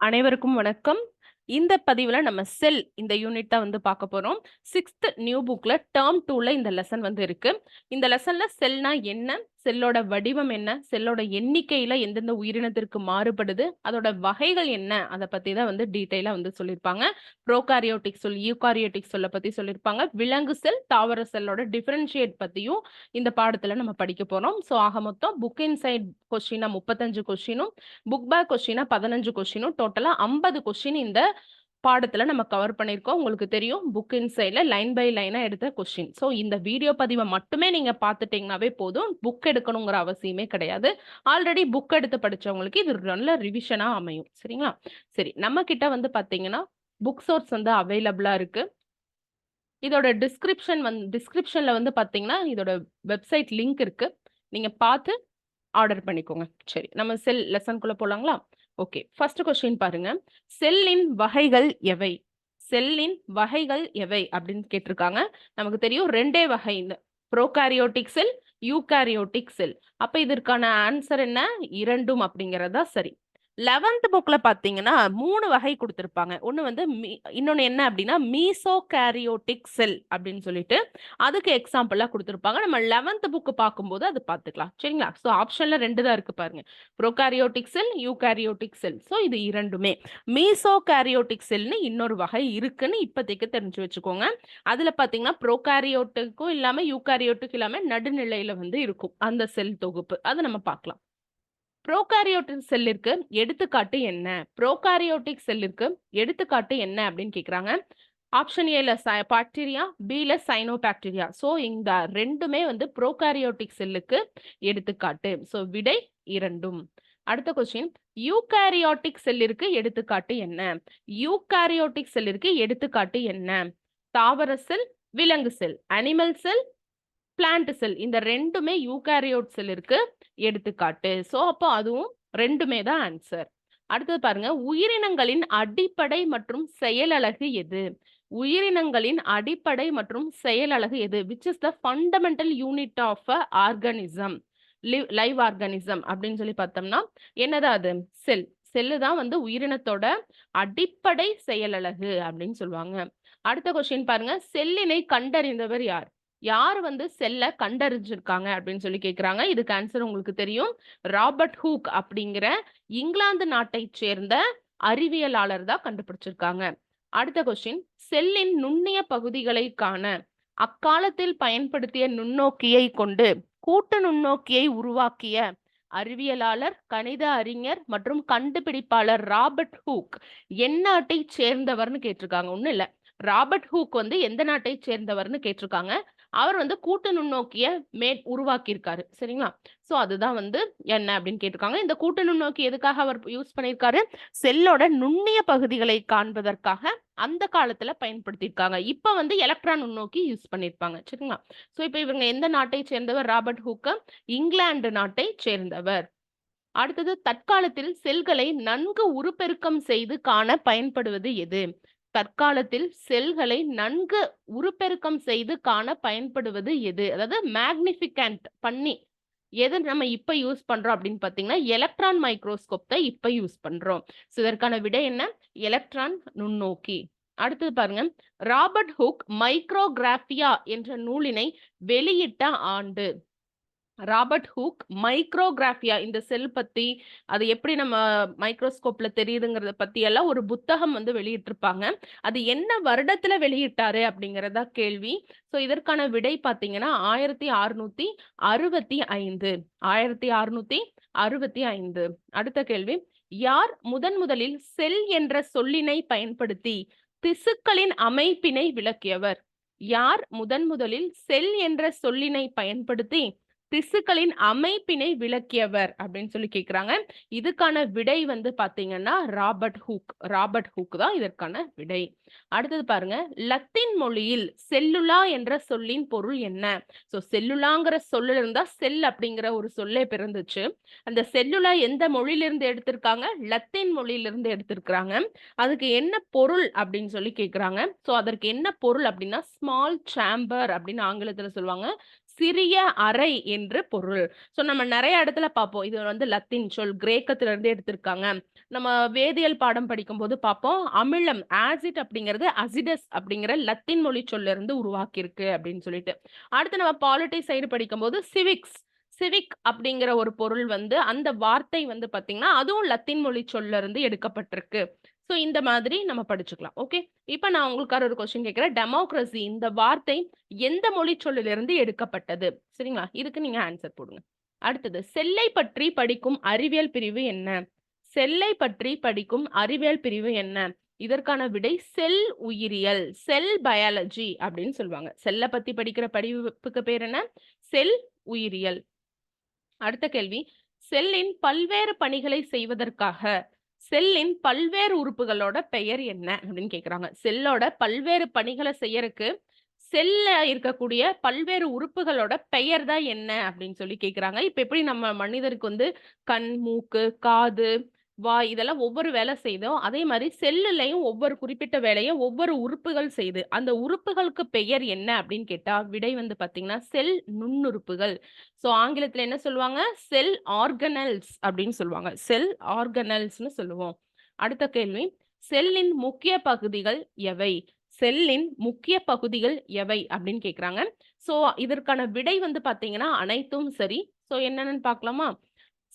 அனைவருக்கும் வணக்கம். இந்த பதிவில் நம்ம செல் இந்த யூனிட் தான் வந்து பார்க்க போகிறோம் சிக்ஸ்த் நியூ புக்கில் டேர்ம் டூவில் இந்த லெசன் வந்து இருக்குது இந்த லெசனில் செல்னா என்ன? செல்லோட வடிவம் என்ன? செல்லோட எண்ணிக்கையில எந்தெந்த உயிரினத்திற்கு மாறுபடுது? அதோட வகைகள் என்ன? அதை பத்தி தான் வந்து டீட்டெயிலா வந்து சொல்லியிருப்பாங்க. ப்ரோகாரியோட்டிக் சொல் யூகாரியோட்டிக் சொல்ல பத்தி சொல்லியிருப்பாங்க. விலங்கு செல், தாவர செல்லோட டிஃபரன்ஷியேட் பத்தியும் இந்த பாடத்துல நம்ம படிக்க போறோம். ஸோ ஆக மொத்தம் புக் இன்சைட் கொஸ்டினா 35 கொஸ்டினும், புக் பேக் கொஸ்டினா 15 கொஸ்டினும் டோட்டலா 50 கொஸ்டின் இந்த பாடத்தில் நம்ம கவர் பண்ணியிருக்கோம். உங்களுக்கு தெரியும் புக் சைடில் லைன் பை லைனாக எடுத்த கொஸ்டின். ஸோ இந்த வீடியோ பதிவை மட்டுமே நீங்கள் பார்த்துட்டிங்கனாவே போதும். புக் எடுக்கணுங்கிற அவசியமே கிடையாது. ஆல்ரெடி புக் எடுத்து படித்தவங்களுக்கு இது நல்ல ரிவிஷனாக அமையும். சரிங்களா? சரி நம்ம கிட்ட வந்து பார்த்தீங்கன்னா, புக் சோர்ஸ் வந்து அவைலபிளாக இருக்குது இதோட டிஸ்கிரிப்ஷன் வந்து டிஸ்கிரிப்ஷனில் வந்து பார்த்தீங்கன்னா, இதோட வெப்சைட் லிங்க் இருக்குது நீங்கள் பார்த்து ஆர்டர் பண்ணிக்கோங்க. சரி நம்ம செல் லெசன்குள்ளே போகலாங்களா ஓகே. ஃபர்ஸ்ட் கொஸ்டின் பாருங்க. செல்லின் வகைகள் எவை? செல்லின் வகைகள் எவை? அப்படின்னு கேட்டிருக்காங்க. நமக்கு தெரியும் ரெண்டே வகை இந்த ப்ரோகாரியோட்டிக் செல், யூகாரியோட்டிக் செல். அப்ப இதற்கான ஆன்சர் என்ன? 2ம் அப்படிங்கிறது தான் சரி. 11த் புக்ல பாத்தீங்கன்னா மூணு வகை கொடுத்துருப்பாங்க ஒன்று வந்து மீ இன்னொன்னு என்ன அப்படின்னா, மீசோ கேரியோட்டிக் செல் அப்படின்னு சொல்லிட்டு, அதுக்கு எக்ஸாம்பிளா கொடுத்துருப்பாங்க நம்ம 11த் புக் பார்க்கும்போது அது பார்த்துக்கலாம். சரிங்களா? ஸோ ஆப்ஷன்ல ரெண்டு தான் இருக்கு பாருங்க. Prokaryotic cell, eukaryotic cell. So இது இரண்டுமே மீசோ கேரியோட்டிக் செல்னு இன்னொரு வகை இருக்குன்னு இப்போதைக்கு தெரிஞ்சு வச்சுக்கோங்க. அதுல பார்த்தீங்கன்னா, ப்ரோகாரியோட்டிக்கும் இல்லாம, யூகாரியோட்டிக் இல்லாம நடுநிலையில வந்து இருக்கும். அந்த செல் தொகுப்பு. அதை நம்ம பார்க்கலாம். ப்ரோகாரியோட்டிக் செல்லிற்கு எடுத்துக்காட்டு என்ன? ப்ரோகாரியோட்டிக் செல்லிற்கு எடுத்துக்காட்டு என்ன அப்படின்னு கேட்குறாங்க. ஆப்ஷன் ஏல ச பாக்டீரியா, பில சைனோபாக்டீரியா. ஸோ இந்த ரெண்டுமே வந்து ப்ரோகாரியோட்டிக் செல்லுக்கு எடுத்துக்காட்டு. ஸோ விடை இரண்டும் அடுத்த கொஸ்டின் யூகாரியோட்டிக் செல்லிற்கு எடுத்துக்காட்டு என்ன? யூகாரியோட்டிக் செல்லிற்கு எடுத்துக்காட்டு என்ன? தாவர செல், விலங்கு செல், அனிமல் செல், பிளான்ட் செல் இந்த ரெண்டுமே யூகாரியோட் செல்லிற்கு எடுத்துக்காட்டு. ஸோ அப்போ அதுவும் ரெண்டுமே தான் ஆன்சர். அடுத்தது பாருங்க. உயிரினங்களின் அடிப்படை மற்றும் செயலழகு எது? உயிரினங்களின் அடிப்படை மற்றும் செயலழகு எது? Which is the fundamental unit of a organism live live organism அப்படின்னு சொல்லி பார்த்தோம்னா, என்னது அது? செல். செல்லு தான் வந்து உயிரினத்தோட அடிப்படை செயலழகு அப்படின்னு சொல்லுவாங்க. அடுத்த கொஸ்டின் பாருங்க. செல்லினை கண்டறிந்தவர் யார்? யார் வந்து செல்ல கண்டறிஞ்சிருக்காங்க அப்படின்னு சொல்லி கேட்குறாங்க. இதுக்கு ஆன்சர் உங்களுக்கு தெரியும். ராபர்ட் ஹூக் அப்படிங்கிற இங்கிலாந்து நாட்டை சேர்ந்த அறிவியலாளர் தான் கண்டுபிடிச்சிருக்காங்க. அடுத்த கொஸ்டின் செல்லின் நுண்ணிய பகுதிகளை காண அக்காலத்தில் பயன்படுத்திய நுண்ணோக்கியை கொண்டு கூட்டு நுண்ணோக்கியை உருவாக்கிய அறிவியலாளர், கணித அறிஞர் மற்றும் கண்டுபிடிப்பாளர் ராபர்ட் ஹூக் நாட்டை சேர்ந்தவர்னு கேட்டிருக்காங்க. ஒன்றும் இல்லை ராபர்ட் ஹூக் வந்து எந்த நாட்டை சேர்ந்தவர்னு கேட்டிருக்காங்க. அவர் வந்து கூட்டு நுண்ணோக்கிய மே உருவாக்கியிருக்காரு. சரிங்களா? ஸோ அதுதான் வந்து என்ன அப்படின்னு கேட்டிருக்காங்க. இந்த கூட்டு நுண்ணோக்கி எதுக்காக அவர் யூஸ் பண்ணியிருக்காரு? செல்லோட நுண்ணிய பகுதிகளை காண்பதற்காக அந்த காலத்துல பயன்படுத்தியிருக்காங்க. இப்ப வந்து எலக்ட்ரான் நுண்ணோக்கி யூஸ் பண்ணியிருப்பாங்க. சரிங்களா? ஸோ இப்ப இவங்க எந்த நாட்டை சேர்ந்தவர்? ராபர்ட் ஹூக்கம் இங்கிலாந்து நாட்டை சேர்ந்தவர். அடுத்தது தற்காலத்தில் செல்களை நன்கு உருப்பெருக்கம் செய்து காண பயன்படுவது எது? தற்காலத்தில் செல்களை நன்கு உருப்பெருக்கம் செய்து காண பயன்படுவது எது? அதாவது மேக்னிஃபிகண்ட் பண்ணி எது நம்ம இப்ப யூஸ் பண்றோம் அப்படின்னு பார்த்தீங்கன்னா, எலக்ட்ரான் மைக்ரோஸ்கோப் தான் இப்ப யூஸ் பண்றோம். ஸோ இதற்கான விடை என்ன? எலக்ட்ரான் நுண்ணோக்கி. அடுத்தது பாருங்க. ராபர்ட் ஹூக் மைக்ரோகிராபியா என்ற நூலினை வெளியிட்ட ஆண்டு. ராபர்ட் ஹூக் மைக்ரோகிராஃபியா இந்த செல் பத்தி, அது எப்படி நம்ம மைக்ரோஸ்கோப்ல தெரியுதுங்கிறத பத்தி எல்லாம் ஒரு புத்தகம் வந்து வெளியிட்டிருப்பாங்க. அது என்ன வருடத்துல வெளியிட்டாரு அப்படிங்கறதா கேள்வி. ஸோ இதற்கான விடை பார்த்தீங்கன்னா, 1665 1665 அடுத்த கேள்வி. யார் முதன் முதலில் செல் என்ற சொல்லினை பயன்படுத்தி திசுக்களின் அமைப்பினை விளக்கியவர்? யார் முதன் முதலில் செல் என்ற சொல்லினை பயன்படுத்தி திசுக்களின் அமைப்பினை விளக்கியவர் அப்படின்னு சொல்லி கேட்குறாங்க. இதுக்கான விடை வந்து பார்த்தீங்கன்னா, ராபர்ட் ஹூக். ராபர்ட் ஹூக் தான் இதற்கான விடை. அடுத்தது பாருங்க. லத்தீன் மொழியில் செல்லுலா என்ற சொல்லின் பொருள் என்ன? ஸோ செல்லுலாங்கிற சொல்லுல இருந்தா செல் அப்படிங்கிற ஒரு சொல்லே பிறந்துச்சு. அந்த செல்லுலா எந்த மொழியிலிருந்து எடுத்திருக்காங்க? லத்தீன் மொழியிலிருந்து எடுத்திருக்கிறாங்க. அதுக்கு என்ன பொருள் அப்படின்னு சொல்லி கேட்குறாங்க. ஸோ அதற்கு என்ன பொருள் அப்படின்னா, ஸ்மால் சாம்பர் அப்படின்னு ஆங்கிலத்தில் சொல்லுவாங்க. சிறிய அறை என்று பொருள். ஸோ நம்ம நிறைய இடத்துல பார்ப்போம். இது வந்து லத்தீன் சொல் கிரேக்கத்துல இருந்து எடுத்திருக்காங்க. நம்ம வேதியியல் பாடம் படிக்கும்போது பார்ப்போம். அமிலம் ஆசிட் அப்படிங்கிறது அசிடஸ் அப்படிங்கிற லத்தீன் மொழி சொல்ல இருந்து உருவாக்கியிருக்கு அப்படின்னு சொல்லிட்டு. அடுத்து நம்ம பாலிட்டிக்ஸ் சைடு படிக்கும்போது சிவிக்ஸ் சிவிக் அப்படிங்கிற ஒரு பொருள் வந்து அந்த வார்த்தை வந்து பார்த்தீங்கன்னா அதுவும் லத்தீன் மொழி சொல்ல இருந்து எடுக்கப்பட்டிருக்கு. ஸோ இந்த மாதிரி நம்ம படிச்சுக்கலாம். ஓகே இப்போ நான் உங்களுக்காக ஒரு கொஸ்டின் கேட்குறேன். டெமோக்ரஸி இந்த வார்த்தை எந்த மொழி சொல்லிலிருந்து எடுக்கப்பட்டது? சரிங்களா? இதுக்கு நீங்கள் ஆன்சர் போடுங்க. அடுத்தது செல்லை பற்றி படிக்கும் அறிவியல் பிரிவு என்ன? செல்லை பற்றி படிக்கும் அறிவியல் பிரிவு என்ன? இதற்கான விடை செல் உயிரியல் செல் பயாலஜி அப்படின்னு சொல்லுவாங்க. செல்லை பத்தி படிக்கிற படிப்புக்கு பேர் என்ன? செல் உயிரியல். அடுத்த கேள்வி செல்லின் பல்வேறு பணிகளை செய்வதற்காக செல்லின் பல்வேறு உறுப்புகளோட பெயர் என்ன அப்படின்னு கேக்குறாங்க. செல்லோட பல்வேறு பணிகளை செய்யறதுக்கு செல்ல இருக்கக்கூடிய பல்வேறு உறுப்புகளோட பெயர் தான் என்ன அப்படின்னு சொல்லி கேக்குறாங்க. இப்ப எப்படி நம்ம மனிதருக்கு வந்து கண் மூக்கு காது வாய் இதெல்லாம் ஒவ்வொரு வேலை செய்தோம். அதே மாதிரி செல்லுலையும் ஒவ்வொரு குறிப்பிட்ட வேலையை ஒவ்வொரு உறுப்புகள் செய்து அந்த உறுப்புகளுக்கு பெயர் என்ன அப்படின்னு கேட்டா விடை வந்து பாத்தீங்கன்னா செல் நுண்ணுறுப்புகள். ஸோ ஆங்கிலத்துல என்ன சொல்லுவாங்க? செல் ஆர்கனல்ஸ் அப்படின்னு சொல்லுவாங்க. செல் ஆர்கனல்ஸ்னு சொல்லுவோம். அடுத்த கேள்வி செல்லின் முக்கிய பகுதிகள் எவை? செல்லின் முக்கிய பகுதிகள் எவை அப்படின்னு கேக்குறாங்க. ஸோ இதற்கான விடை வந்து பாத்தீங்கன்னா அனைத்தும் சரி. ஸோ என்னென்னு பார்க்கலாமா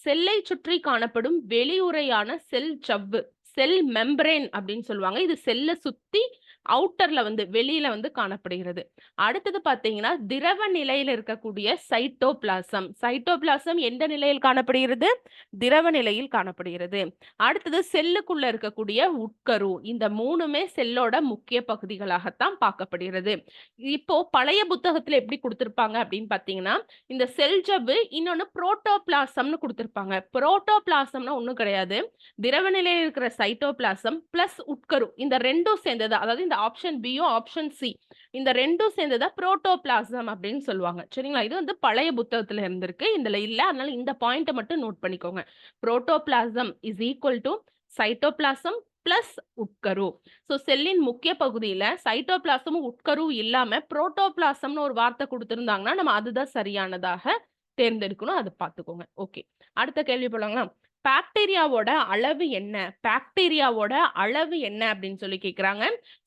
செல்லை சுற்றி காணப்படும் வெளியுறையான செல் சவ்வு செல் மெம்பரேன் அப்படின்னு சொல்லுவாங்க. இது செல்லை சுத்தி அவுட்டர்ல வந்து வெளியில வந்து காணப்படுகிறது. அடுத்தது பாத்தீங்கன்னா திரவ நிலையில இருக்கக்கூடிய சைட்டோபிளாசம். சைட்டோபிளாசம் எந்த நிலையில் காணப்படுகிறது? திரவ நிலையில் காணப்படுகிறது. அடுத்தது செல்லுக்குள்ள இருக்கக்கூடிய உட்கரு. இந்த மூணுமே செல்லோட முக்கிய பகுதிகளாகத்தான் பார்க்கப்படுகிறது. இப்போ பழைய புத்தகத்துல எப்படி கொடுத்திருப்பாங்க அப்படின்னு பாத்தீங்கன்னா இந்த செல் ஜவ்வு இன்னொன்னு புரோட்டோபிளாசம்னு கொடுத்திருப்பாங்க. புரோட்டோபிளாசம்னா ஒண்ணும் கிடையாது. திரவ நிலையில் இருக்கிற சைட்டோபிளாசம் பிளஸ் உட்கரு. இந்த ரெண்டும் சேர்ந்தது. அதாவது இந்த ஆப்ஷன் பியும் ஆப்ஷன் சி இந்த ரெண்டும் சேர்ந்ததா புரோட்டோபிளாசம் அப்படின்னு சொல்லுவாங்க. சரிங்களா? இது வந்து பழைய புத்தகத்துல இருந்திருக்கு. இதுல இல்ல. அதனால இந்த பாயிண்ட்டை மட்டும் நோட் பண்ணிக்கோங்க. Protoplasm is equal to cytoplasm plus உட்கரு. So செல்லின் முக்கிய பகுதியில சைட்டோபிளாசமும் உட்கரும் இல்லாம புரோட்டோபிளாசம்னு ஒரு வார்த்தை கொடுத்துருந்தாங்கன்னா நம்ம அதுதான் சரியானதாக தேர்ந்தெடுக்கணும். அதை பார்த்துக்கோங்க. ஓகே அடுத்த கேள்வி போலாங்களா? பாக்டீரியாவோட அளவு என்ன? பாக்டீரியாவோட அளவு என்ன அப்படின்னு சொல்லி கேட்குறாங்க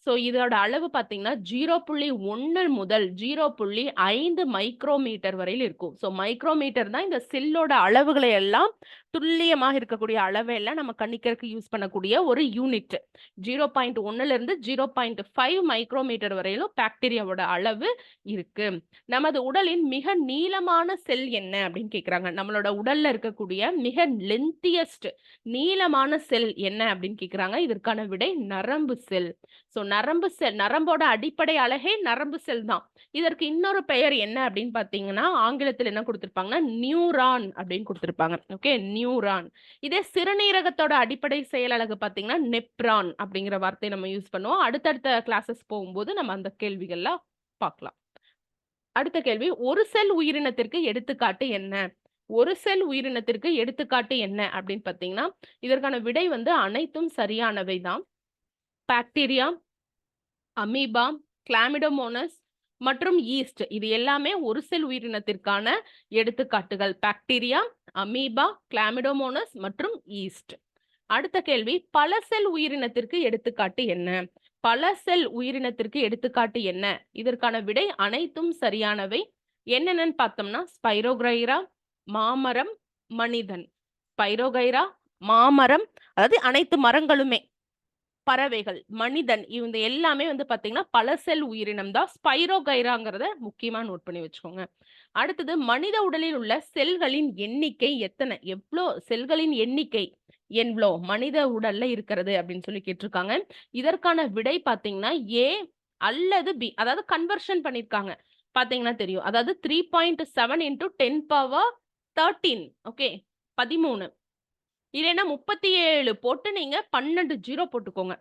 ஸோ இதோட அளவு பார்த்தீங்கன்னா ஜீரோ புள்ளி ஒன்று முதல் ஜீரோ புள்ளி ஐந்து மைக்ரோமீட்டர் வரையில் இருக்கும். ஸோ மைக்ரோமீட்டர் தான் இந்த செல்லோட அளவுகளை எல்லாம் துல்லியமாக இருக்கக்கூடிய அளவை எல்லாம் நம்ம கணிக்கிறதுக்கு யூஸ் பண்ணக்கூடிய ஒரு யூனிட் ஜீரோ பாயிண்ட் ஒன்னுலேருந்து ஜீரோ பாயிண்ட் ஃபைவ் மைக்ரோமீட்டர் வரையிலும் பாக்டீரியாவோட அளவு இருக்கு. நமது உடலின் மிக நீளமான செல் என்ன அப்படின்னு கேட்குறாங்க நம்மளோட உடல்ல இருக்கக்கூடிய மிக லென்த்தியஸ்ட் நீளமான செல் என்ன அப்படின்னு கேட்குறாங்க இதற்கான விடை நரம்பு செல். ஸோ நரம்பு செல் நரம்போட அடிப்படை அழகே நரம்பு செல் தான். இதற்கு இன்னொரு பெயர் என்ன அப்படின்னு பார்த்தீங்கன்னா ஆங்கிலத்தில் என்ன கொடுத்துருப்பாங்கன்னா நியூரான் அப்படின்னு கொடுத்துருப்பாங்க. Okay neuron. இதே சிறுநீரகத்தோட அடிப்படை செயல் அழகு பார்த்தீங்கன்னா நெப்ரான் அப்படிங்கிற வார்த்தையை நம்ம யூஸ் பண்ணுவோம். அடுத்தடுத்த கிளாஸஸ் போகும்போது நம்ம அந்த கேள்விகள்லாம் பார்க்கலாம். அடுத்த கேள்வி ஒரு செல் உயிரினத்திற்கு எடுத்துக்காட்டு என்ன? ஒரு செல் உயிரினத்திற்கு எடுத்துக்காட்டு என்ன அப்படின்னு பார்த்தீங்கன்னா இதற்கான விடை வந்து அனைத்தும் சரியானவை தான். பாக்டீரியா அமீபா கிளாமிடோமோனஸ் மற்றும் ஈஸ்ட். இது எல்லாமே ஒரு செல் உயிரினத்திற்கான எடுத்துக்காட்டுகள். பாக்டீரியா அமீபா கிளாமிடோமோனஸ் மற்றும் ஈஸ்ட். அடுத்த கேள்வி பல செல் உயிரினத்திற்கு எடுத்துக்காட்டு என்ன? பல செல் உயிரினத்திற்கு எடுத்துக்காட்டு என்ன? இதற்கான விடை அனைத்தும் சரியானவை. என்னென்னு பார்த்தோம்னா ஸ்பைரோகிரைரா மாமரம் மனிதன். ஸ்பைரோகைரா மாமரம் அதாவது அனைத்து மரங்களுமே. பறவைகள் மனிதன் இவங்க எல்லாமே வந்து பாத்தீங்கன்னா பல செல் உயிரினம் தான். ஸ்பைரோகைராங்கிறத முக்கியமா நோட் பண்ணி வச்சுக்கோங்க. அடுத்தது மனித உடலில் உள்ள செல்களின் எண்ணிக்கை எத்தனை? எவ்வளோ செல்களின் எண்ணிக்கை எவ்வளோ மனித உடல்ல இருக்கிறது அப்படின்னு சொல்லி கேட்டிருக்காங்க. இதற்கான விடை பாத்தீங்கன்னா ஏ அல்லது பி அதாவது கன்வர்ஷன் பண்ணிருக்காங்க. பாத்தீங்கன்னா தெரியும். அதாவது three point seven into ten power thirteen okay பதிமூணு. இல்லைன்னா முப்பத்தி ஏழு போட்டு நீங்க பன்னெண்டு ஜீரோ போட்டுக்கோங்க.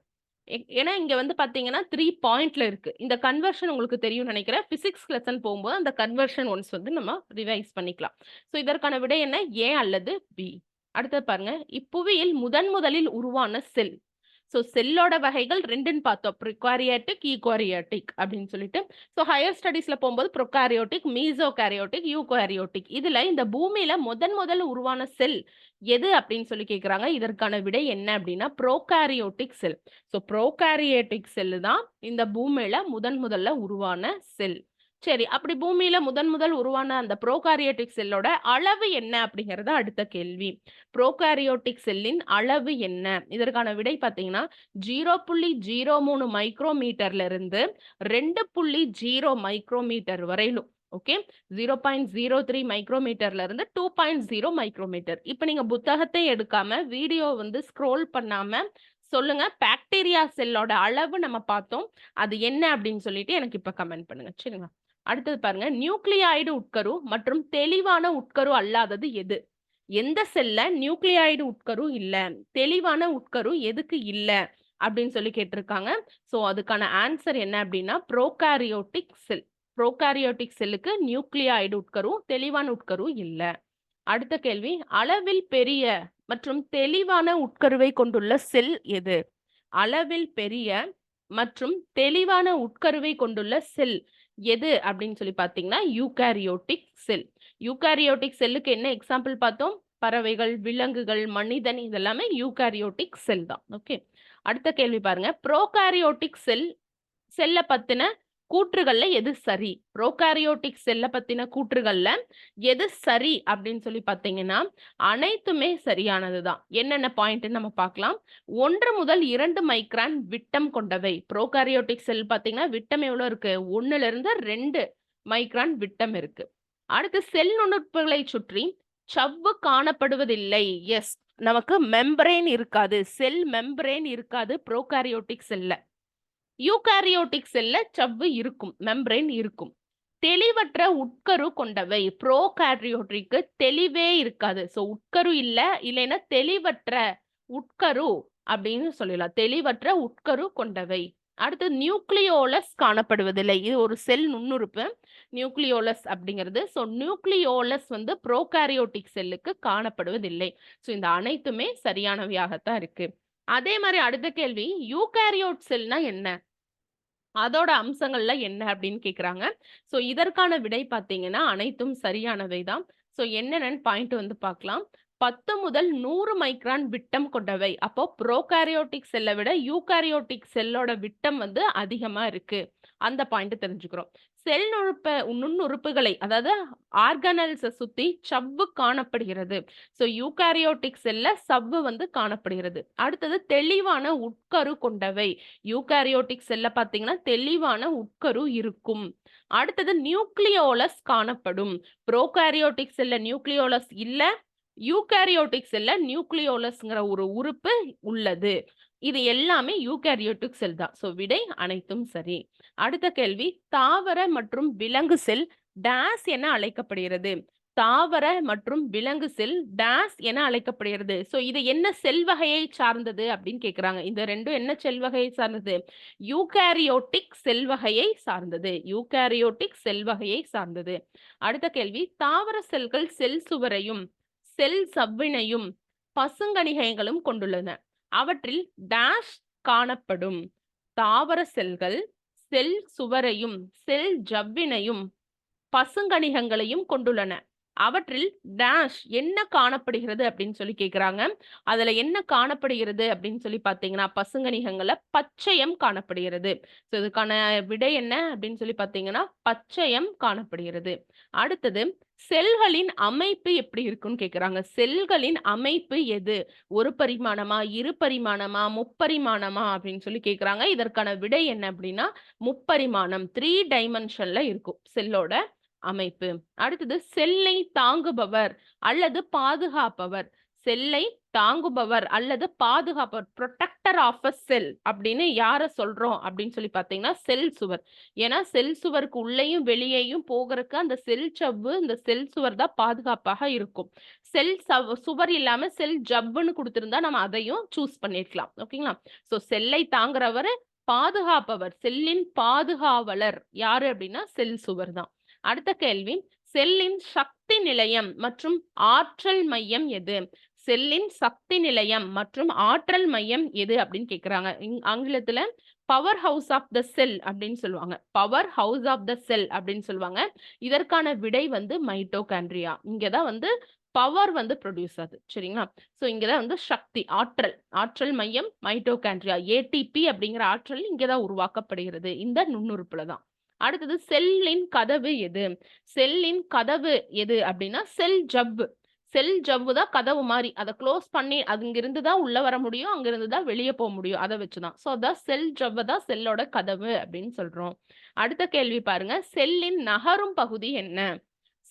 ஏன்னா இங்க வந்து பாத்தீங்கன்னா த்ரீ பாயிண்ட்ல இருக்கு. இந்த கன்வர்ஷன் உங்களுக்கு தெரியும் நினைக்கிறேன். பிசிக்ஸ் லெசன் போகும்போது அந்த கன்வர்ஷன் ஒன்ஸ் வந்து நம்ம ரிவைஸ் பண்ணிக்கலாம். ஸோ இதற்கான விடை என்ன? ஏ அல்லது பி அடுத்தது பாருங்க. இப்புவியில் முதன் முதலில் உருவான செல். ஸோ செல்லோட வகைகள் ரெண்டுன்னு பார்த்தோம். ப்ரிகாரியாட்டிக் ஈகோரியாட்டிக் அப்படின்னு சொல்லிட்டு. ஸோ ஹையர் ஸ்டடீஸில் போகும்போது ப்ரொகாரியோட்டிக் மீசோகாரியோட்டிக் யூகோரியோட்டிக் இதில் இந்த பூமியில முதன் முதல் உருவான செல் எது அப்படின்னு சொல்லி கேட்குறாங்க இதற்கான விடை என்ன அப்படின்னா prokaryotic cell so prokaryotic cell தான் இந்த பூமியில முதன் முதல்ல உருவான செல் சரி அப்படி பூமியில முதன் முதல் உருவான அந்த ப்ரோகாரியோட்டிக் செல்லோட அளவு என்ன அப்படிங்கறது அடுத்த கேள்வி. ப்ரோகாரியோட்டிக் செல்லின் அளவு என்ன? இதற்கான விடை பார்த்தீங்கன்னா ஜீரோ புள்ளி ஜீரோ மூணு மைக்ரோமீட்டர்ல இருந்து ரெண்டு புள்ளி ஜீரோ மைக்ரோமீட்டர் வரையிலும் okay? Zero point zero three மைக்ரோமீட்டர்ல இருந்து டூ பாயிண்ட் ஜீரோ மைக்ரோமீட்டர். இப்போ நீங்க புத்தகத்தை எடுக்காம வீடியோ வந்து ஸ்க்ரோல் பண்ணாம சொல்லுங்க. பாக்டீரியா செல்லோட அளவு நம்ம பார்த்தோம். அது என்ன அப்படின்னு சொல்லிட்டு எனக்கு இப்ப கமெண்ட் பண்ணுங்க. சரிங்களா? அடுத்தது பாருங்க நியூக்ளியாய்டு உட்கரு மற்றும் தெளிவான உட்கரு அல்லாதது எது? எந்த செல்ல நியூக்ளியாய்டு உட்கரு இல்லை தெளிவான உட்கரு எதுக்கு இல்லை அப்படின்னு சொல்லி கேட்டிருக்காங்க. ஸோ அதுக்கான ஆன்சர் என்ன அப்படின்னா ப்ரோகாரியோட்டிக் செல் ப்ரோகாரியோட்டிக் செல்லுக்கு நியூக்ளியாய்டு உட்கரு தெளிவான உட்கரு இல்லை. அடுத்த கேள்வி அளவில் பெரிய மற்றும் தெளிவான உட்கருவை கொண்டுள்ள செல் எது? அளவில் பெரிய மற்றும் தெளிவான உட்கருவை கொண்டுள்ள செல் எது அப்படின்னு சொல்லி பார்த்தீங்கன்னா யூகாரியோட்டிக் செல். யூகாரியோட்டிக் செல்லுக்கு என்ன எக்ஸாம்பிள் பார்த்தோம்? பறவைகள் விலங்குகள் மனிதன் இதெல்லாமே யூகாரியோட்டிக் செல் தான். ஓகே. அடுத்த கேள்வி பாருங்க. ப்ரோகாரியோட்டிக் செல் செல்ல பத்தின கூற்றுகள்ல எது சரி? ப்ரோகாரியோட்டிக் செல்ல பத்தின கூற்றுகள்ல எது சரி அப்படின்னு சொல்லி பார்த்தீங்கன்னா அனைத்துமே சரியானதுதான் என்னென்ன பாயிண்ட் நம்ம பார்க்கலாம் ஒன்று முதல் இரண்டு மைக்ரான் விட்டம் கொண்டவை. ப்ரோகாரியோட்டிக் செல் பார்த்தீங்கன்னா விட்டம் எவ்வளோ இருக்கு? ஒன்னுல இருந்து ரெண்டு மைக்ரான் விட்டம் இருக்கு. அடுத்து செல் நுண்ணுறுப்புகளை சுற்றி சவ்வு காணப்படுவதில்லை. எஸ் நமக்கு மெம்பரேன் இருக்காது. செல் மெம்பரேன் இருக்காது ப்ரோகாரியோட்டிக் செல்ல. யூகாரியோட்டிக் செல்ல சவ்வு இருக்கும் மெம்பரேன் இருக்கும். தெளிவற்ற உட்கரு கொண்டவை. ப்ரோகாரியோட்டிக்கு தெளிவே இருக்காது. ஸோ உட்கரு இல்லை இல்லைன்னா தெளிவற்ற உட்கரு அப்படின்னு சொல்லலாம் தெளிவற்ற உட்கரு கொண்டவை. அடுத்து நியூக்ளியோலஸ் காணப்படுவதில்லை. இது ஒரு செல் நுண்ணுறுப்பு. நியூக்ளியோலஸ் அப்படிங்கிறது. ஸோ நியூக்ளியோலஸ் வந்து ப்ரோகாரியோட்டிக் செல்லுக்கு காணப்படுவதில்லை. ஸோ இந்த அனைத்துமே சரியானவையாகத்தான் இருக்கு. அதே மாதிரி அடுத்த கேள்வி யூகாரியோட் செல்னா என்ன? அதோட அம்சங்கள்ல என்ன அப்படின்னு கேக்குறாங்க. ஸோ இதற்கான விடை பார்த்தீங்கன்னா அனைத்தும் சரியானவை தான். ஸோ என்னென்னு பாயிண்ட் வந்து பார்க்கலாம் பத்து முதல் நூறு மைக்ரான் விட்டம் கொண்டவை. அப்போ ப்ரோகாரியோட்டிக் செல்லை விட யூகாரியோட்டிக் செல்லோட விட்டம் வந்து அதிகமா இருக்கு. அந்த பாயிண்ட் தெரிஞ்சுக்கிறோம். செல் நுழுப்ப நுண்ணுறுப்புகளை அதாவது ஆர்கனல்ஸை சுத்தி சவ்வு காணப்படுகிறது. ஸோ யூகாரியோட்டிக் செல்ல சவ்வு வந்து காணப்படுகிறது. அடுத்தது தெளிவான உட்கரு கொண்டவை. யூகாரியோட்டிக் செல்ல பார்த்தீங்கன்னா தெளிவான உட்கரு இருக்கும். அடுத்தது நியூக்ளியோலஸ் காணப்படும். ப்ரோகாரியோட்டிக் செல்ல நியூக்ளியோலஸ் இல்லை. யூகாரியோட்டிக் செல்ல நியூக்ளியோலஸ்ங்கிற ஒரு உறுப்பு உள்ளது. இது எல்லாமே யூகேரியோட்டிக் செல் தான். ஸோ விடை அனைத்தும் சரி. அடுத்த கேள்வி தாவர மற்றும் விலங்கு செல் டேஸ் என அழைக்கப்படுகிறது. தாவர மற்றும் விலங்கு செல் டேஸ் என அழைக்கப்படுகிறது. ஸோ இது என்ன செல் வகையை சார்ந்தது அப்படின்னு கேட்குறாங்க இந்த ரெண்டும் என்ன செல் வகையை சார்ந்தது? யூகேரியோட்டிக் செல் வகையை சார்ந்தது. யூகேரியோட்டிக் செல் வகையை சார்ந்தது. அடுத்த கேள்வி தாவர செல்கள் செல் சுவரையும் செல் சவ்வினையும் பசுங்கணிகைகளும் கொண்டுள்ளன. அவற்றில் டேஷ் காணப்படும். தாவர செல்கள் செல் சுவரையும் செல் ஜவ்வினையும் பசுங்கணிகங்களையும் கொண்டுள்ளன. அவற்றில் டேஷ் என்ன காணப்படுகிறது அப்படின்னு சொல்லி கேட்குறாங்க அதுல என்ன காணப்படுகிறது அப்படின்னு சொல்லி பார்த்தீங்கன்னா பசுங்கணிகங்கள்ல பச்சையம் காணப்படுகிறது. ஸோ இதுக்கான விடை என்ன அப்படின்னு சொல்லி பார்த்தீங்கன்னா பச்சையம் காணப்படுகிறது. அடுத்தது செல்களின் அமைப்பு எப்படி இருக்குன்னு கேக்குறாங்க. செல்களின் அமைப்பு எது? ஒரு பரிமாணமா இரு பரிமாணமா முப்பரிமாணமா அப்படின்னு சொல்லி கேக்குறாங்க. இதற்கான விடை என்ன அப்படின்னா முப்பரிமாணம் த்ரீ டைமென்ஷன்ல இருக்கும் செல்லோட அமைப்பு. அடுத்தது செல்லை தாங்குபவர் அல்லது பாதுகாப்பவர். செல்லை தாங்குபவர் அல்லது பாதுகாப்பவர் ப்ரொடெக்டர் ஆஃப் அ செல் அப்படின்னு யாரை சொல்றோம் அப்படின்னு சொல்லி பார்த்தீங்கன்னா செல் சுவர் ஏன்னா செல் சுவருக்கு உள்ளேயும் வெளியேயும் போகிறதுக்கு அந்த செல் சவ்வு இந்த செல் சுவர் தான் பாதுகாப்பாக இருக்கும். செல் சவ் சுவர் இல்லாம செல் ஜவ்வுன்னு கொடுத்திருந்தா நம்ம அதையும் சூஸ் பண்ணிருக்கலாம். ஓகேங்களா? ஸோ செல்லை தாங்குறவர் பாதுகாப்பவர். செல்லின் பாதுகாவலர் யாரு அப்படின்னா செல் சுவர் தான். அடுத்த கேள்வி செல்லின் சக்தி நிலையம் மற்றும் ஆற்றல் மையம் எது? செல்லின் சக்தி நிலையம் மற்றும் ஆற்றல் மையம் எது அப்படின்னு கேட்குறாங்க இங்- power house of the cell அப்படின்னு சொல்லுவாங்க. Power house of the cell அப்படின்னு சொல்லுவாங்க. இதற்கான விடை வந்து மைட்டோகான்ட்ரியா இங்கே தான் வந்து பவர் வந்து ப்ரொடியூஸ் ஆகுது. சரிங்களா? ஸோ இங்கே தான் வந்து சக்தி ஆற்றல். ஆற்றல் மையம் மைட்டோகாண்ட்ரியா ஏடிபி அப்படிங்கிற ஆற்றல் இங்கே தான் உருவாக்கப்படுகிறது. இந்த நுண்ணுறுப்புல தான் அடுத்தது செல்லின் கதவு எது? செல்லின் கதவு எது அப்படின்னா செல் ஜவ்வு. செல் ஜவ்வு தான் கதவு மாதிரி அதை க்ளோஸ் பண்ணி அங்கிருந்து தான் உள்ள வர முடியும் அங்கிருந்து தான் வெளியே போக முடியும். அதை வச்சுதான் ஸோ அதான் செல் ஜவ்வு தான் செல்லோட கதவு அப்படின்னு சொல்றோம். அடுத்த கேள்வி பாருங்க. செல்லின் நகரும் பகுதி என்ன?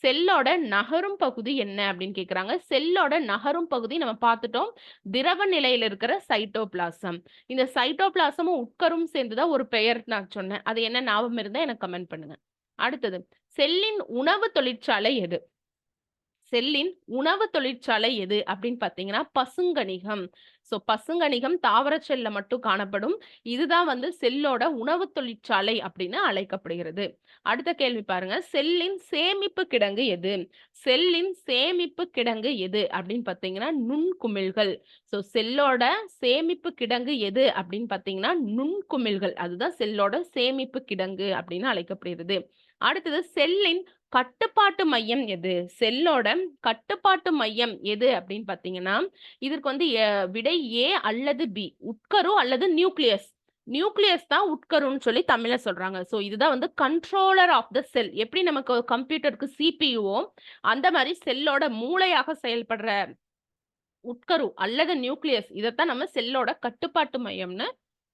செல்லோட நகரும் பகுதி என்ன அப்படின்னு கேக்குறாங்க. செல்லோட நகரும் பகுதி நம்ம பார்த்துட்டோம். திரவ நிலையில இருக்கிற சைட்டோபிளாசம் இந்த சைட்டோபிளாசமும் உட்கரும் சேர்ந்துதான் ஒரு பெயர் நான் சொன்னேன். அது என்ன ஞாபகம் இருந்தா எனக்கு கமெண்ட் பண்ணுங்க. அடுத்தது செல்லின் உணவு தொழிற்சாலை எது? செல்லின் உணவு தொழிற்சாலை எது அப்படின்னு பார்த்தீங்கன்னா பசுங்கணிகம் ஸோ பசுங்கணிகம் தாவர செல்ல மட்டும் காணப்படும். இதுதான் வந்து செல்லோட உணவு தொழிற்சாலை அப்படின்னு அழைக்கப்படுகிறது. அடுத்த கேள்வி பாருங்க. செல்லின் சேமிப்பு கிடங்கு எது? செல்லின் சேமிப்பு கிடங்கு எது அப்படின்னு பார்த்தீங்கன்னா நுண்குமிழ்கள். ஸோ செல்லோட சேமிப்பு கிடங்கு எது அப்படின்னு பார்த்தீங்கன்னா நுண்குமிழ்கள். அதுதான் செல்லோட சேமிப்பு கிடங்கு அப்படின்னு அழைக்கப்படுகிறது. அடுத்தது செல்லின் கட்டுப்பாட்டு மையம் எது? செல்லோட கட்டுப்பாட்டு மையம் எது அப்படின்னு பார்த்தீங்கன்னா இதற்கு வந்து விடை ஏ அல்லது பி உட்கரு அல்லது நியூக்ளியஸ். நியூக்ளியஸ் தான் உட்கருன்னு சொல்லி தமிழ்ல சொல்றாங்க. ஸோ இதுதான் வந்து கண்ட்ரோலர் ஆஃப் த செல் எப்படி நமக்கு கம்ப்யூட்டருக்கு சிபியூவோ அந்த மாதிரி செல்லோட மூளையாக செயல்படுற உட்கரு அல்லது நியூக்ளியஸ் இதைத்தான் நம்ம செல்லோட கட்டுப்பாட்டு மையம்னு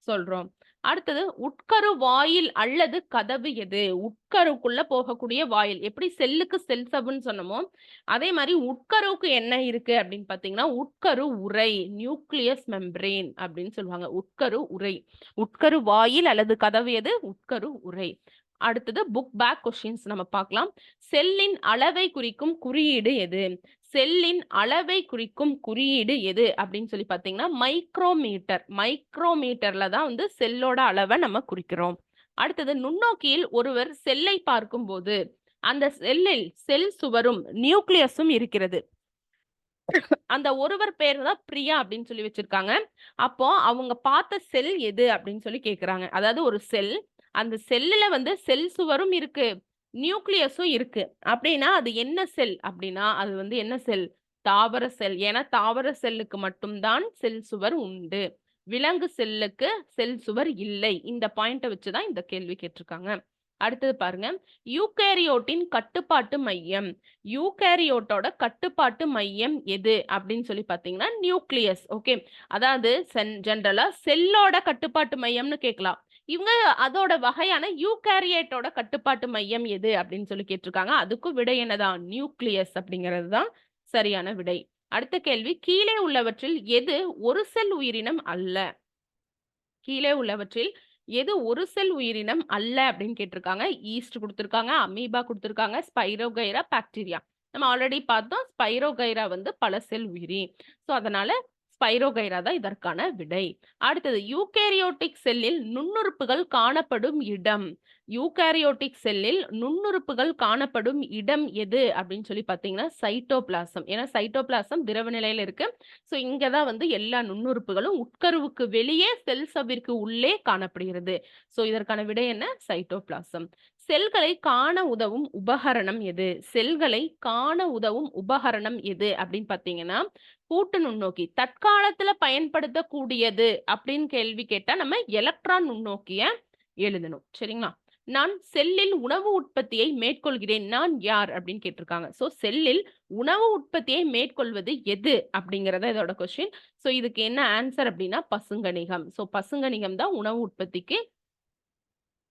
சொல்றோம். அடுத்தது உட்கரு வாயில் அல்லது கதவு எது? உட்கருக்குள்ள போகக்கூடிய வாயில். எப்படி செல்லுக்கு செல் சவ்வுன்னு சொன்னோமோ அதே மாதிரி உட்கருவுக்கு என்ன இருக்கு அப்படின்னு பாத்தீங்கன்னா உட்கரு உரை நியூக்ளியஸ் மெம்பரேன் அப்படின்னு சொல்லுவாங்க. உட்கரு உரை உட்கரு வாயில் அல்லது கதவு எது? உட்கரு உரை அடுத்தது புக் பேக் கொஸ்டின்ஸ் நம்ம பார்க்கலாம். செல்லின் அளவை குறிக்கும் குறியீடு எது? செல்லின் அளவை குறிக்கும் குறியீடு எது? அப்படின்னு சொல்லி பார்த்தீங்கன்னா மைக்ரோமீட்டர் மைக்ரோமீட்டர்ல தான் வந்து செல்லோட அளவை நம்ம குறிக்கிறோம். அடுத்தது நுண்ணோக்கியில் ஒருவர் செல்லை பார்க்கும்போது அந்த செல்லில் செல் சுவரும் நியூக்ளியஸும் இருக்கிறது. அந்த ஒருவர் பேர் தான் பிரியா அப்படின்னு சொல்லி வச்சிருக்காங்க. அப்போ அவங்க பார்த்த செல் எது? அப்படின்னு சொல்லி கேக்குறாங்க. அதாவது ஒரு செல் அந்த செல்லுல வந்து செல் சுவரும் இருக்கு. நியூக்ளியஸும் இருக்கு. அப்படின்னா அது என்ன செல்? அப்படின்னா அது வந்து என்ன செல்? தாவர செல். ஏன்னா தாவர செல்லுக்கு மட்டும்தான் செல் சுவர் உண்டு. விலங்கு செல்லுக்கு செல் சுவர் இல்லை. இந்த பாயிண்ட்டை வச்சுதான் இந்த கேள்வி கேட்டிருக்காங்க. அடுத்தது பாருங்க. யூகேரியோட்டின் கட்டுப்பாட்டு மையம். யூகேரியோட்டோட கட்டுப்பாட்டு மையம் எது? அப்படின்னு சொல்லி பார்த்தீங்கன்னா நியூக்ளியஸ். ஓகே. அதாவது சென் ஜென்ரலா செல்லோட கட்டுப்பாட்டு மையம்னு கேட்கலாம். இவங்க அதோட வகையான யூகேரியேட்டோட கட்டுப்பாட்டு மையம் எது அப்படின்னு சொல்லி கேட்டிருக்காங்க. அதுக்கும் விடை என்னதான்? நியூக்ளியஸ் அப்படிங்கிறது தான் சரியான விடை. அடுத்த கேள்வி கீழே உள்ளவற்றில் எது ஒரு செல் உயிரினம் அல்ல? கீழே உள்ளவற்றில் எது ஒரு செல் உயிரினம் அல்ல அப்படின்னு கேட்டிருக்காங்க. ஈஸ்ட் கொடுத்துருக்காங்க அமீபா கொடுத்துருக்காங்க ஸ்பைரோகைரா பாக்டீரியா. நம்ம ஆல்ரெடி பார்த்தோம் ஸ்பைரோகைரா வந்து பல செல் உயிரி. ஸோ அதனால ஸ்பைரோகைரா தான் இதற்கான விடை. அடுத்தது யூகேரியோட்டிக் செல்லில் நுண்ணுறுப்புகள் காணப்படும் இடம். யூகேரியோட்டிக் செல்லில் நுண்ணுறுப்புகள் காணப்படும் இடம் எது? அப்படின்னு சொல்லி பார்த்தீங்கன்னா சைட்டோபிளாசம். ஏன்னா சைட்டோபிளாசம் திரவ நிலையில இருக்கு. ஸோ இங்கே தான் வந்து எல்லா நுண்ணுறுப்புகளும் உட்கருவுக்கு வெளியே செல் சவிற்கு உள்ளே காணப்படுகிறது. ஸோ இதற்கான விடை என்ன? சைட்டோபிளாசம். செல்களை காண உதவும் உபகரணம் எது? செல்களை காண உதவும் உபகரணம் எது? அப்படின்னு பார்த்தீங்கன்னா கூட்டு நுண்ணோக்கி. தற்காலத்துல பயன்படுத்தக்கூடியது அப்படின்னு கேள்வி கேட்டா நம்ம எலக்ட்ரான் நுண்ணோக்கிய எழுதணும். சரிங்களா? நான் செல்லில் உணவு உற்பத்தியை மேற்கொள்கிறேன் நான் யார்? அப்படின்னு கேட்டிருக்காங்க. ஸோ செல்லில் உணவு உற்பத்தியை மேற்கொள்வது எது? அப்படிங்கிறத இதோட கொஸ்டின் ஸோ இதுக்கு என்ன ஆன்சர் அப்படின்னா பசுங்கணிகம் ஸோ பசுங்கணிகம் தான் உணவு உற்பத்திக்கு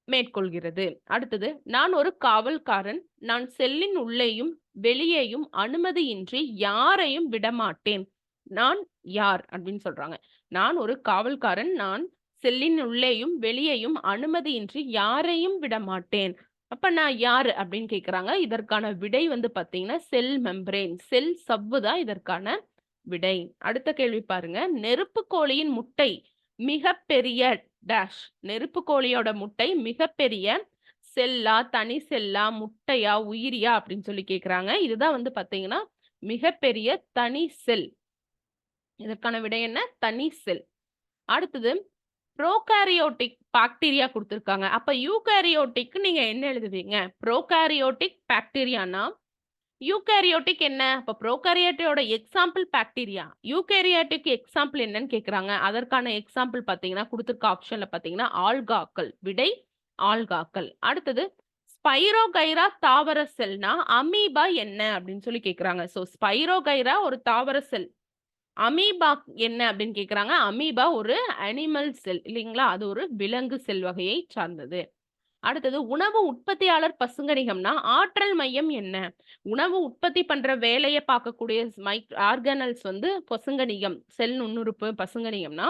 மேற்கொள்கிறது. அடுத்தது நான் ஒரு காவல்காரன். நான் செல்லின் உள்ளேயும் வெளியேயும் அனுமதியின்றி யாரையும் விடமாட்டேன். நான் யார்? அப்படின்னு சொல்றாங்க. நான் ஒரு காவல்காரன். நான் செல்லின் உள்ளேயும் வெளியேயும் அனுமதியின்றி யாரையும் விடமாட்டேன். அப்ப நான் யாரு அப்படின்னு கேக்குறாங்க. இதற்கான விடை வந்து பாத்தீங்கன்னா செல் மெம்பரேன் செல் சவ்வு தான் இதற்கான விடை. அடுத்த கேள்வி பாருங்க. நெருப்பு கோழியின் முட்டை மிக பெரிய டேஷ் நெருப்பு கோழியோட முட்டை மிகப்பெரிய செல்லா தனி செல்லா முட்டையா உயிரியா அப்படின்னு சொல்லி கேக்குறாங்க. இதுதான் வந்து பாத்தீங்கன்னா மிகப்பெரிய தனி செல். இதற்கான விடை என்ன? தனி செல். அடுத்தது ப்ரோகாரியோட்டிக் பாக்டீரியா கொடுத்துருக்காங்க. அப்போ யூகாரியோட்டிக் நீங்கள் என்ன எழுதுவீங்க? ப்ரோகாரியோட்டிக் பாக்டீரியானா யூகேரியோட்டிக் என்ன? அப்போ ப்ரோகாரியோட்டியோட எக்ஸாம்பிள் பாக்டீரியா. யூகாரியோட்டிக் எக்ஸாம்பிள் என்னன்னு கேட்குறாங்க அதற்கான எக்ஸாம்பிள் பார்த்தீங்கன்னா கொடுத்துருக்க ஆப்ஷனில் பார்த்தீங்கன்னா ஆல்காக்கள். விடை ஆல்காக்கள். அடுத்தது ஸ்பைரோகைரா தாவர செல்னா அமீபா என்ன? அப்படின்னு சொல்லி கேட்குறாங்க ஸோ ஸ்பைரோகைரா ஒரு தாவர செல். அமீபா என்ன அப்படின்னு கேக்குறாங்க? அமீபா ஒரு அனிமல் செல் இல்லைங்களா? அது ஒரு விலங்கு செல் வகையை சார்ந்தது. அடுத்தது உணவு உற்பத்தியாளர் பசுங்கணிகம்னா ஆற்றல் மையம் என்ன? உணவு உற்பத்தி பண்ற வேலையை பார்க்கக்கூடிய மைக் ஆர்கனல்ஸ் வந்து பசுங்கணிகம் செல் நுண்ணுறுப்பு பசுங்கணிகம்னா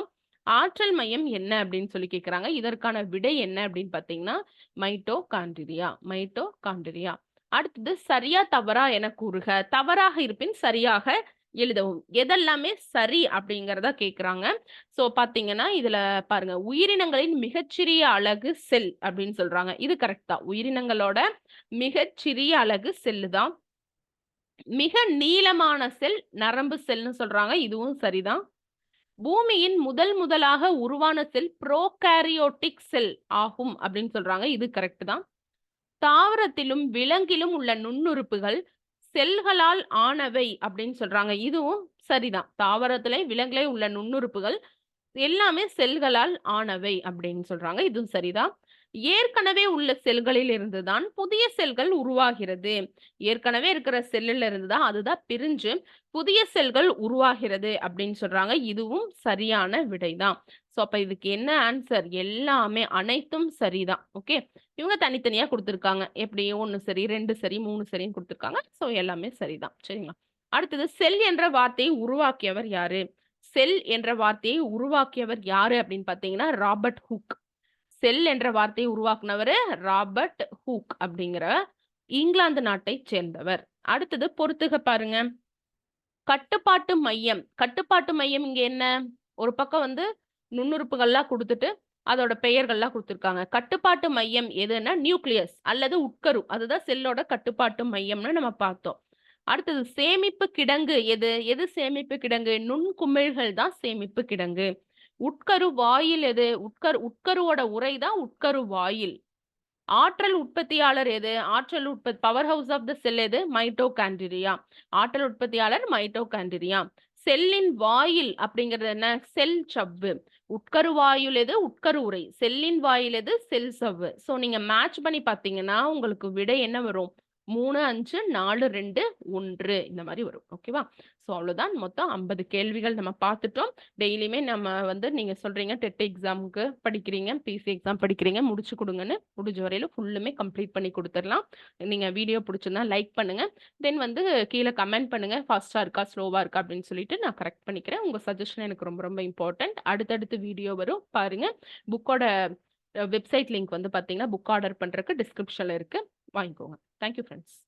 ஆற்றல் மையம் என்ன அப்படின்னு சொல்லி கேக்குறாங்க. இதற்கான விடை என்ன அப்படின்னு பாத்தீங்கன்னா மைட்டோ காண்டிரியா மைட்டோ காண்டிரியா அடுத்தது சரியா தவறா என கூறுக. தவறாக இருப்பின் சரியாக எழுதவும். எதெல்லாமே சரி அப்படிங்கிறத கேட்குறாங்க ஸோ பார்த்தீங்கன்னா இதில் பாருங்க. உயிரினங்களின் மிகச்சிறிய அழகு செல் அப்படின்னு சொல்றாங்க. இது கரெக்ட் தான். உயிரினங்களோட மிகச்சிறிய அழகு செல்லு தான். மிக நீளமான செல் நரம்பு செல்னு சொல்றாங்க. இதுவும் சரிதான். பூமியின் முதல் முதலாக உருவான செல் ப்ரோகாரியோட்டிக் செல் ஆகும் அப்படின்னு சொல்றாங்க. இது கரெக்ட் தான். தாவரத்திலும் விலங்கிலும் உள்ள நுண்ணுறுப்புகள் செல்களால் ஆனவை அப்படின்னு சொல்றாங்க. இதுவும் சரிதான். தாவரத்திலே விலங்குலே உள்ள நுண்ணுறுப்புகள் எல்லாமே செல்களால் ஆனவை அப்படின்னு சொல்றாங்க. இதுவும் சரிதான். ஏற்கனவே உள்ள செல்களில் இருந்துதான் புதிய செல்கள் உருவாகிறது. ஏற்கனவே இருக்கிற செல்லில் இருந்துதான் அதுதான் பிரிஞ்சு புதிய செல்கள் உருவாகிறது அப்படின்னு சொல்றாங்க. இதுவும் சரியான விடைதான். ஸோ அப்போ இதுக்கு என்ன ஆன்சர் எல்லாமே அனைத்தும் சரிதான். ஓகே இவங்க தனித்தனியாக கொடுத்துருக்காங்க. எப்படி? ஒன்று சரி ரெண்டு சரி மூணு சரின்னு கொடுத்துருக்காங்க. ஸோ எல்லாமே சரிதான். சரிங்களா? அடுத்தது செல் என்ற வார்த்தையை உருவாக்கியவர் யாரு? செல் என்ற வார்த்தையை உருவாக்கியவர் யாரு அப்படின்னு பார்த்தீங்கன்னா ராபர்ட் ஹூக். செல் என்ற வார்த்தையை உருவாக்குனவர் ராபர்ட் ஹூக் அப்படிங்கிற இங்கிலாந்து நாட்டை சேர்ந்தவர். அடுத்தது பொறுத்துக பாருங்க. கட்டுப்பாட்டு மையம். கட்டுப்பாட்டு மையம் இங்க என்ன? ஒரு பக்கம் வந்து நுண்ணுறுப்புகள்லாம் கொடுத்துட்டு அதோட பெயர்கள்லாம் கொடுத்துருக்காங்க. கட்டுப்பாட்டு மையம் எதுன்னா நியூக்ளியஸ் அல்லது உட்கரு. அதுதான் செல்லோட கட்டுப்பாட்டு மையம்னு நம்ம பார்த்தோம். அடுத்தது சேமிப்பு கிடங்கு எது? எது சேமிப்பு கிடங்கு? நுண்குமிழ்கள் தான் சேமிப்பு கிடங்கு. உட்கரு வாயில் எது? உட்கரு உட்கருவோட உரை தான் உட்கரு வாயில். ஆற்றல் உற்பத்தியாளர் எது? ஆற்றல் உற்பத்தி power house of the cell எது? மைட்டோகாண்ட்ரியா ஆற்றல் உற்பத்தியாளர் மைட்டோகாண்ட்ரியா செல்லின் வாயில் அப்படிங்கிறது என்ன? செல் சவ்வு. உட்கரு வாயில் எது? உட்கரு உரை செல்லின் வாயில் எது? செல் சவ்வு. ஸோ நீங்க மேட்ச் பண்ணி பார்த்தீங்கன்னா உங்களுக்கு விடை என்ன வரும்? மூணு அஞ்சு நாலு ரெண்டு ஒன்று இந்த மாதிரி வரும். ஓகேவா ஸோ அவ்வளோதான் மொத்தம் ஐம்பது கேள்விகள் நம்ம பார்த்துட்டோம். டெய்லியுமே நம்ம வந்து நீங்கள் சொல்கிறீங்க டெட் எக்ஸாமுக்கு படிக்கிறீங்க பிசி எக்ஸாம் படிக்கிறீங்க முடிச்சு கொடுங்கன்னு முடிஞ்ச வரையில் ஃபுல்லுமே கம்ப்ளீட் பண்ணி கொடுத்துடலாம். நீங்கள் வீடியோ பிடிச்சிருந்தா லைக் பண்ணுங்கள் தென் வந்து கீழே கமெண்ட் பண்ணுங்கள் ஃபாஸ்ட்டாக இருக்கா ஸ்லோவாக இருக்கா அப்படின்னு சொல்லிட்டு நான் கரெக்ட் பண்ணிக்கிறேன். உங்கள் சஜஷன் எனக்கு ரொம்ப ரொம்ப இம்பார்ட்டன்ட் அடுத்தடுத்து வீடியோ வரும். பாருங்கள் புக்கோட வெப்சைட் லிங்க் வந்து பார்த்தீங்கன்னா புக் ஆர்டர் பண்ணுறதுக்கு டிஸ்கிரிப்ஷனில் இருக்குது வாங்கிக்கோங்க. Thank you, friends.